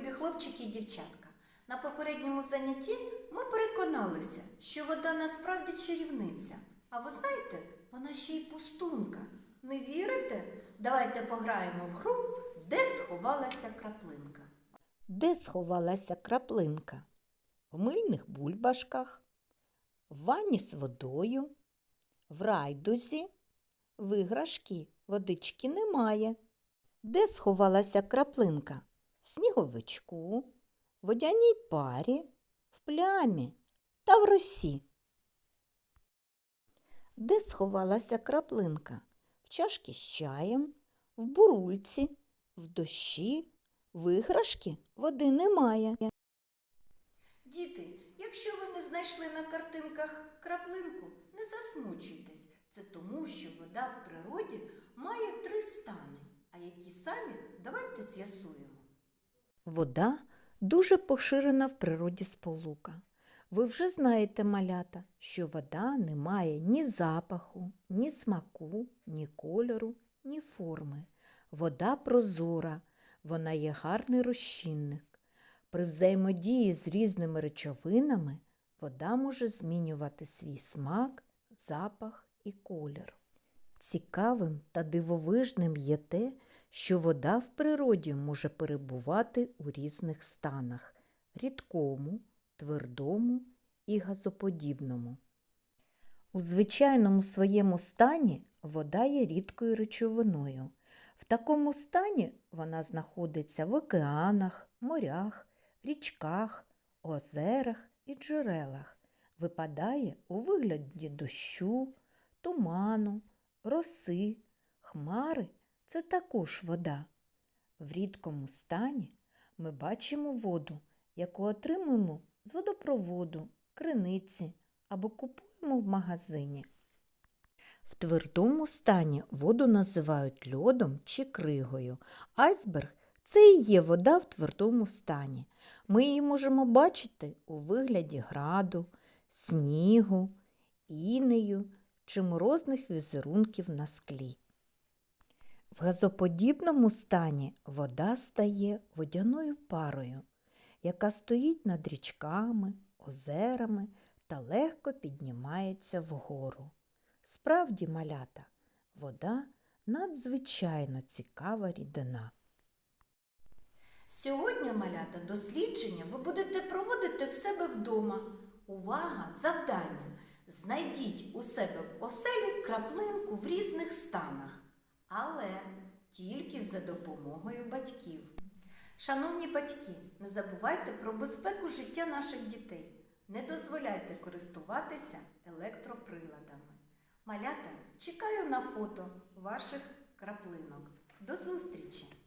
любі хлопчики і дівчатка. На попередньому занятті ми переконалися, що вода насправді чарівниця. А ви знаєте, вона ще й пустунка. Не вірите? Давайте пограємо в гру, де сховалася краплинка. Де сховалася краплинка? В мильних бульбашках, в ванні з водою, в райдузі, в іграшки водички немає. Де сховалася краплинка? В сніговичку, в водяній парі, в плямі та в росі. Де сховалася краплинка? В чашці з чаєм, в бурульці, в дощі, в води немає. Діти, якщо ви не знайшли на картинках краплинку, не засмучуйтесь. Це тому, що вода в природі має три стани. А які самі, давайте з'ясуємо. Вода дуже поширена в природі сполука. Ви вже знаєте, малята, що вода не має ні запаху, ні смаку, ні кольору, ні форми. Вода прозора, вона є гарний розчинник. При взаємодії з різними речовинами вода може змінювати свій смак, запах і колір. Цікавим та дивовижним є те, що вода в природі може перебувати у різних станах рідкому, твердому і газоподібному. У звичайному своєму стані вода є рідкою речовиною. В такому стані вона знаходиться в океанах, морях, річках, озерах і джерелах, випадає у вигляді дощу, туману, роси, хмари це також вода. В рідкому стані ми бачимо воду, яку отримуємо з водопроводу, криниці або купуємо в магазині. В твердому стані воду називають льодом чи кригою. Айсберг це і є вода в твердому стані. Ми її можемо бачити у вигляді граду, снігу, інею чи морозних візерунків на склі. В газоподібному стані вода стає водяною парою, яка стоїть над річками, озерами та легко піднімається вгору. Справді, малята, вода надзвичайно цікава рідина. Сьогодні, малята, дослідження ви будете проводити в себе вдома. Увага, завдання! Знайдіть у себе в оселі краплинку в різних станах, але тільки за допомогою батьків. Шановні батьки, не забувайте про безпеку життя наших дітей. Не дозволяйте користуватися електроприладами. Малята, чекаю на фото ваших краплинок. До зустрічі!